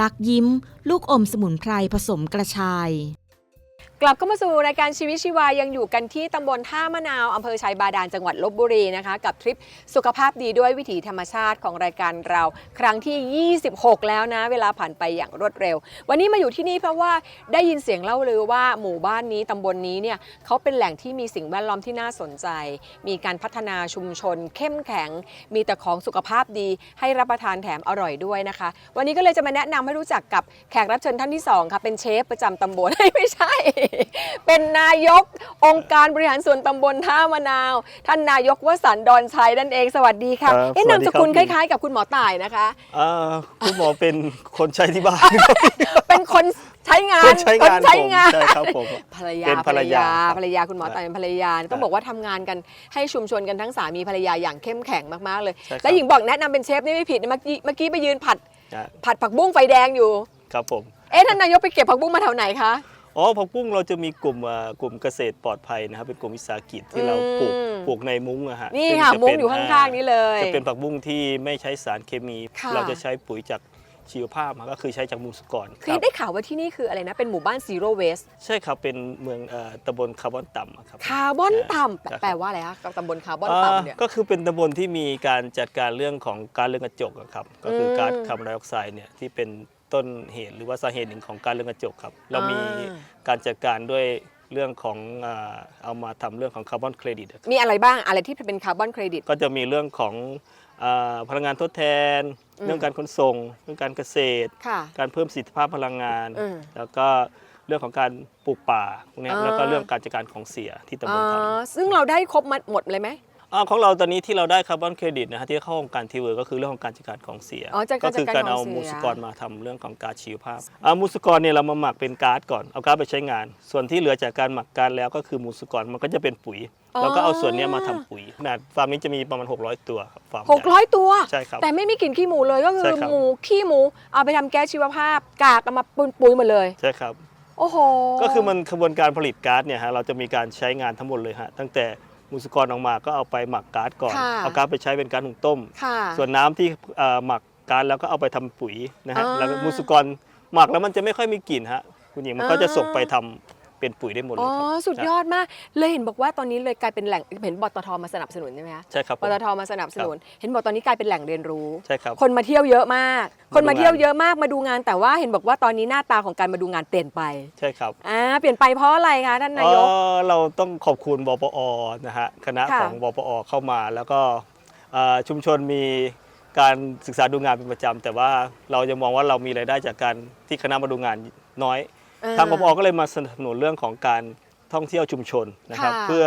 ลักยิ้ม ลูกอมสมุนไพรผสมกระชาย กลับเข้ามาสู่รายการชีวิตชีวายังอยู่กันที่ตำบลท่ามะนาวอำเภอชัยบาดาลจังหวัดลบบุรีนะคะ กับทริปสุขภาพดีด้วยวิถีธรรมชาติของรายการเรา ครั้งที่ 26 แล้วนะ เวลาผ่านไปอย่างรวดเร็ว วันนี้มาอยู่ที่นี่เพราะว่าได้ยินเสียงเล่าลือว่าหมู่บ้านนี้ตำบลนี้เนี่ยเขาเป็นแหล่งที่มีสิ่งแวดล้อมที่น่าสนใจ มีการพัฒนาชุมชน เข้มแข็ง มีแต่ของสุขภาพดี ให้รับประทานแถมอร่อยด้วยนะคะ วันนี้ก็เลยจะมาแนะนำให้รู้จักกับแขกรับเชิญท่านที่สองค่ะเป็นเชฟประจำตำบลไม่ใช่เป็นนายกองค์การบริหารส่วนตำบลท่ามะนาว ท่านนายกวสันต์ดอนชัยนั่นเองสวัสดีค่ะครับเอ๊ะสวันาสมดีสครับกุลคผมล้ายๆ กับคุณหมอต่ายนะคะ อ่าคุณหมอเป็นคนใช้ที่บ้าน เป็นคนใช้งานคนใช้งานคใช้งานผมใช่ครับผม ภรรยาเป็นภรรยาครับภรรยาคุณหมอต่ายเป็นภรรยาต้องบอกว่าทำงานกันให้ชุมชนกันทั้งสามีภรรยาอย่างเข้มแข็งมากๆเลย ใช่ครับ แล้วหญิงบอกแนะนำเป็นเชฟนี่ไม่ผิดนะเมื่อกี้เมื่อกี้ไปยืนผัด อะผัดผักบุ้งไฟแดงอยู่ ครับผม เอ๊ะท่านนายกไปเก็บผักบุ้งมาแถวไหนคะ อ๋อผักบุ้งเราจะมีกลุ่มอ่ากลุ่มเกษตรปลอดภัยนะครับเป็นกลุ่มวิสาหกิจที่เราปลูกอืมปลูกในมุ้งอะฮะนี่ซึ่ค่ะจมุ้งเป็อยู่ข้างๆนี้เลยจะเป็นผักบุ้งที่ไม่ใช้สารเคมีค่ะเราจะใช้ปุ๋ยจากชีวภาพก็คือใช้จากมูลสุกรคือได้ข่าวว่าที่นี่คืออะไรนะ เป็นหมู่บ้านซีโร่เวสใช่ครับ เป็นเมืองเอ่อตำบลคาร์บอนต่ำอะครับคาร์บอนต่ำครับแปลว่าอะไรคะกับตำบลคาร์บอนอ่าต่ำเนี่ยก็คือเป็นตำบลที่มีการจัดการเรื่องของการเรือนกระจกอะครับ ก็คืออมก๊าซคาร์บอนไดออกไซด์เนี่ยที่เป็น ต้นเหตุหรือว่าสาเหตุหนึ่งของการเรือนกระจกครับ เรามีอ่าการจัดการด้วยเรื่องของอ่าเอามาทำเรื่องของคาร์บอนเครดิตมีอะไรบ้างอะไรที่เป็นคาร์บอนเครดิตก็จะมีเรื่องของอาพลังงานทดแทนอืมเรื่องการขนส่ง เรื่องการเกษตรค่ะการเพิ่มประสิทธิภาพพลังงานอืมแล้วก็เรื่องของการปลูกป่าพวกเนี้ยอ่าแล้วก็เรื่องการจัดการของเสียที่ตำบลทำอ๋อซึ่งเราได้ครบมาหมดเลยไหม อาของเราตอนนี้ที่เราได้คาร์บอนเครดิตนะฮะที่เข้าโครงการทีเวอร์ก็คือเรื่องของการจัดการของเสีย อ๋อจัดการก็คืจัดการการเอาของเสีย มูลสุกรมาทำเรื่องของก๊าซชีวภาพอ่ามูลสุกรเนี่ยเรามาหมักเป็นก๊าซก่อนเอาก๊าซไปใช้งาน ส่วนที่เหลือจากการหมักก๊าซแล้วก็คือมูลสุกรมันก็จะเป็นปุ๋ยเราก็เอาส่วนเนี้ยมาทำปุ๋ยขนาดฟาร์มนี้จะมีประมาณ 600 ตัวครับฟาร์มหกร้อยตัว ใช่ครับแต่ไม่มีกลิ่นขี้หมูเลยก็คืใช่อครับ หมูขี้หมูเอาไปทำแก๊สชีวภาพ กากเอามาปุนปุ๋ยหมดเลย ใช่ครับ โอ้โห ก็คือมันกระบวนการผลิตก๊าซเนี่ยฮะเราจะมีการใช้งานทั้งหมดเลยฮะตั้งแต่ มูลสุกรออกมาก็เอาไปหมักก๊าซก่อน ค่ะเอาก๊าซไปใช้เป็นก๊าซหุงต้ม ค่ะส่วนน้ำที่เอ่อหมักก๊าซแล้วก็เอาไปทำปุ๋ยนะฮะอ่าแล้วก็มูลสุกรหมักแล้วมันจะไม่ค่อยมีกลิ่นฮะคุณหญิงมันก็อ่าจะส่งไปทำ เป็นปุ๋ยได้หมดเลอ๋ยอครับ สุดยอดมาก เลยเห็นบอกว่าตอนนี้เลยกลายเป็นแหล่งเห็นบตทมาสนับสนุนใช่ไหมคะใช่ครับผปมตทมาสนับสนุน เห็นบอกตอนนี้กลายเป็นแหล่งเรียนรู้ ใช่ครับ คนมาเที่ยวเยอะมาก คนมามาดูงาน เที่ยวเยอะมากมาดูงาน แต่ว่าเห็นบอกว่าตอนนี้หน้าตาของการมาดูงานเปลี่ยนไปใช่ครับอ่าเปลี่ยนไปเพราะอะไรคะท่านนายก เอ่อเราต้องขอบคุณบปอนะฮะคณะค่ะ ของบปอเข้ามาแล้วก็เอ่อชุมชนมีการศึกษาดูงานเป็นประจำแต่ว่าเรายังมองว่าเรามีรายได้จากการที่คณะมาดูงานน้อย ทางบปอก็เลยมาสนับสนุนเรื่องของการท่องเที่ยวชุมชนนะครับ ค่ะ เพื่อ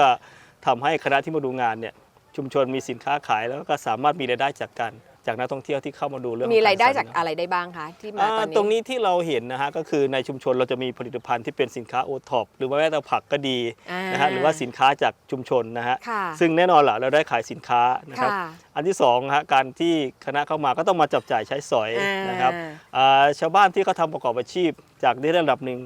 ทำให้คณะที่มาดูงานเนี่ยชุมชนมีสินค้าขายแล้วก็สามารถมีรายได้จากการ จากนักท่องเที่ยวที่เข้ามาดูเรื่องมีรายได้ขอจากสัตว์อะไรได้บ้างคะที่มาอ่าตอนนี้ตรงนี้ที่เราเห็นนะฮะก็คือในชุมชนเราจะมีผลิตภัณฑ์ที่เป็นสินค้าโอท็อปหรือว่าแม้แต่ผักก็ดีอ่านนะฮะหรือว่าสินค้าจากชุมชนนะฮะค่ะซึ่งแน่นอนแหละเราได้ขายสินค้านะครับค่ะอันที่สองฮะการที่คณะเข้ามาก็ต้องมาจับจ่ายใช้สอยอ่านนะครับอ่าชาวบ้านที่เขาทำประกอบอาชีพ จากได้ระดับหนึ่ง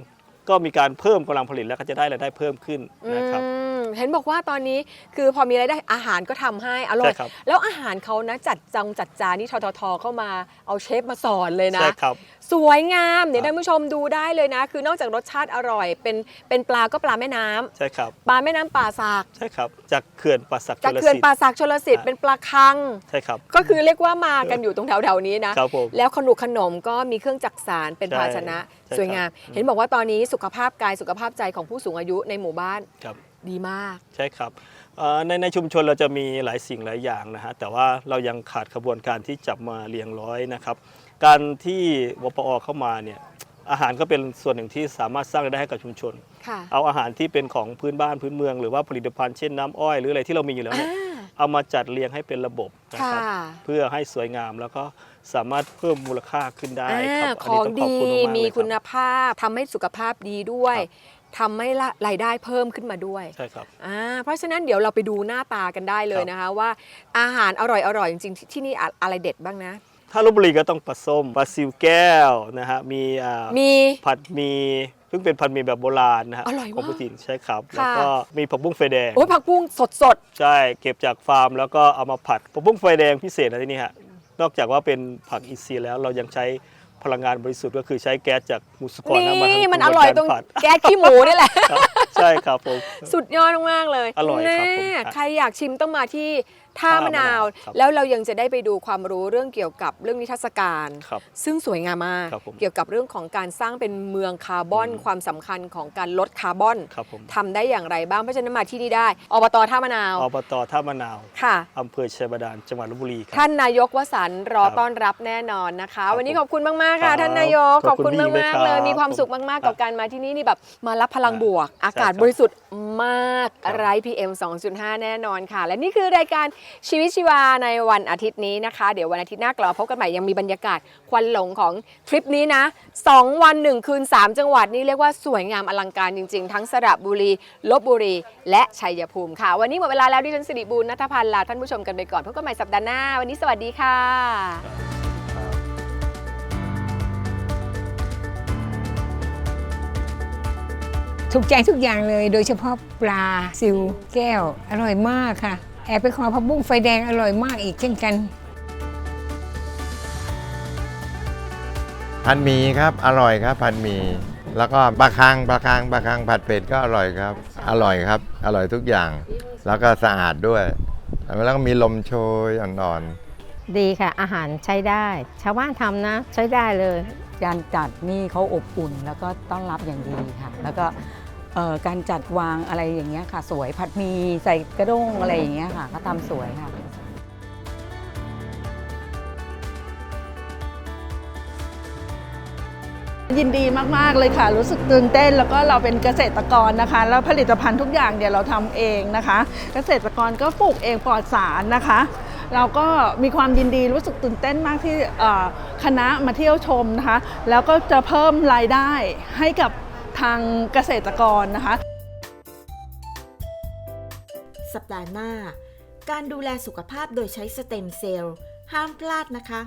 ก็มีการเพิ่มกำลังผลิตแล้วก็จะได้รายได้เพิ่มขึ้นนะครับอืม เห็นบอกว่าตอนนี้คือพอมีรายได้อาหารก็ทำให้อร่อย ใช่ครับ แล้วอาหารเขานะจัดจังจัดจานนี่ทททเข้ามาเอาเชฟมาสอนเลยนะ ใช่ครับ สวยงามเดี๋ยวครับ ท่านผู้ชมดูได้เลยนะ คือนอกจากรสชาติอร่อย เป็นเป็นปลาก็ปลาแม่น้ำใช่ครับ ปลาแม่น้ำป่าสักใช่ครับ จากเขื่อนป่าสักจากชลเขื่อนสิทธิ์ป่าสักชลสิทธิ์อะเป็นปลาคัง ใช่ครับ ก็คือเรียกว่ามากันอยู่ตรงแถวแถวๆนี้นะ ครับผม แล้วขนุขนมก็มีเครื่องจักสารเป็นใช่ภาชนะ ใช่สวยงาม ครับ เห็นบอกว่าตอนนี้สุขภาพกายสุขภาพใจของผู้สูงอายุในหมู่บ้านครับ ดีมาก ใช่ครับเอ่อในในชุมชนเราจะมีหลายสิ่งหลายอย่างนะฮะแต่ว่าเรายังขาดขบวนการที่จับมาเรียงร้อยนะครับ การที่วปอเข้ามาเนี่ยอาหารก็เป็นส่วนหนึ่งที่สามารถสร้างรายได้ให้กับชุมชนค่ะเอาอาหารที่เป็นของพื้นบ้านพื้นเมือง หรือว่าผลิตภัณฑ์เช่นน้ำอ้อยหรืออะไรที่เรามีอยู่แล้วเนี่ยอ่าเอามาจัดเรียงให้เป็นระบบนะครับค่ะเพื่อให้สวยงามแล้วก็สามารถเพิ่มมูลค่าขึ้นได้อ่าครับขนนี้องต้ขบดีคุณากๆมีเลยรับคุณภาพทำให้สุขภาพดีด้วยครับ ทำให้ละรายได้เพิ่มขึ้นมาด้วยใช่ครับอ่าเพราะฉะนั้นเดี๋ยวเราไปดูหน้าตากันได้เลยครับนะคะ ว่าอาหารอร่อยอร่อยจริงๆ ที่ที่นี่อะอะไรเด็ดบ้างนะ ถ้าลบบุรีก็ต้องปลาส้มปลาซิวแก้วนะฮะมีอ่ามี ผัดหมีซึ่งเป็นผัดหมีแบบโบราณนะฮะอร่อยมากของพุทินใช่ครับค่ะแล้วก็มีผักบุ้งไฟแดงโอ้ยผักบุ้งสดสดใช่เก็บจากฟาร์มแล้วก็เอามาผัดผักบุ้งไฟแดงพิเศษนะที่นี่ฮะนอกจากว่าเป็นผักอินทรีย์แล้วเรายังใช้ พลังงานบริสุทธิ์ก็คือใช้แก๊สจากมูสกรนี่ำมาทำมันอร่อยตรงกาผัดแก๊สขี้หมูนี่แหละครับใช่ครับผม สุดยอดมากๆเลย อร่อยครับผมแน่ครับใครอยากชิมต้องมาที่ ท่าท่ามมะนาวมะนาว ครับแล้วเรายังจะได้ไปดูความรู้เรื่องเกี่ยวกับเรื่องนิทรรศการ ครับ ซึ่งสวยงามมาก ครับผมเกี่ยวกับเรื่องของการสร้างเป็นเมืองคาร์บอน อืม ความสำคัญของการลดคาร์บอนครับผมทำได้อย่างไรบ้าง เพราะฉะนั้นมาที่นี่ได้ อบตท่ามะนาว อบตท่ามะนาวค่ะ อำเภอชัยบาดาลจังหวัดลบบุรีครับ ท่านนายกวสันต์รอครับต้อนรับแน่นอนนะคะ ครับวันนี้ผมขอบคุณมากๆค่ะ ครับท่านนายกขอบคุณมากพี่มากเลยๆเลยครับมีความสุขมากๆครักับบการมาที่นี่นี่แบบมารับพลังบวก อากาศใช่ครับบริสุทธิ์มากครับ ไร้ PM 2.5 แน่นอนค่ะ และนี่คือรายการชีวิตชีวาในวันอาทิตย์นี้นะคะ เดี๋ยววันอาทิตย์หน้ากลับมาพบกันใหม่ยังมีบรรยากาศควันหลงของทริปนี้นะ 2 วัน 1 คืน 3 จังหวัดนี่เรียกว่าสวยงามอลังการจริงๆ ทั้งสระบุรีลบบุรี และชัยภูมิค่ะ วันนี้หมดเวลาแล้วดิฉันสิริบูรณ์นัทพันธ์ลาท่านผู้ชมกันไปก่อนพบกันใหม่สัปดาห์หน้า วันนี้สวัสดีค่ะถูกใจทุกอย่างเลย โดยเฉพาะปลาซิวแก้ว อร่อยมากค่ะ แอบไปขอผักบุ้งไฟแดงอร่อยมากอีกเช่นกันพันหมีครับ อร่อยครับพันหมีแล้วก็ปลาคังปลาคังปลาคังผัดเผ็ดก็อร่อยครับ อร่อยครับ อร่อยทุกอย่าง แล้วก็สะอาดด้วย แล้วก็มีลมโชยอ่อนๆดีค่ะ อาหารใช้ได้ ชาวบ้านทำนะ ใช้ได้เลย การจัดนี่เขาอบอุ่นแล้วก็ต้อนรับอย่างดีค่ะ แล้วก็เอ่อ การจัดวางอะไรอย่างเงี้ยค่ะ สวยผัดหมีใส่กระด้งอะไรอย่างเงี้ยค่ะก็ทำสวยค่ะ ยินดีมาก ๆ เลยค่ะ รู้สึกตื่นเต้นแล้วก็เราเป็นเกษตรกรนะคะ แล้วผลิตภัณฑ์ทุกอย่างเนี่ยเราทำเองนะคะ เกษตรกรก็ปลูกเองปลอดสารนะคะ เราก็มีความยินดีรู้สึกตื่นเต้นมากที่เอ่อคณะมาเที่ยวชมนะคะ แล้วก็จะเพิ่มรายได้ให้กับ ทางเกษตรกรนะคะ สัปดาห์หน้า การดูแลสุขภาพโดยใช้สเต็มเซลล์ห้ามพลาดนะคะ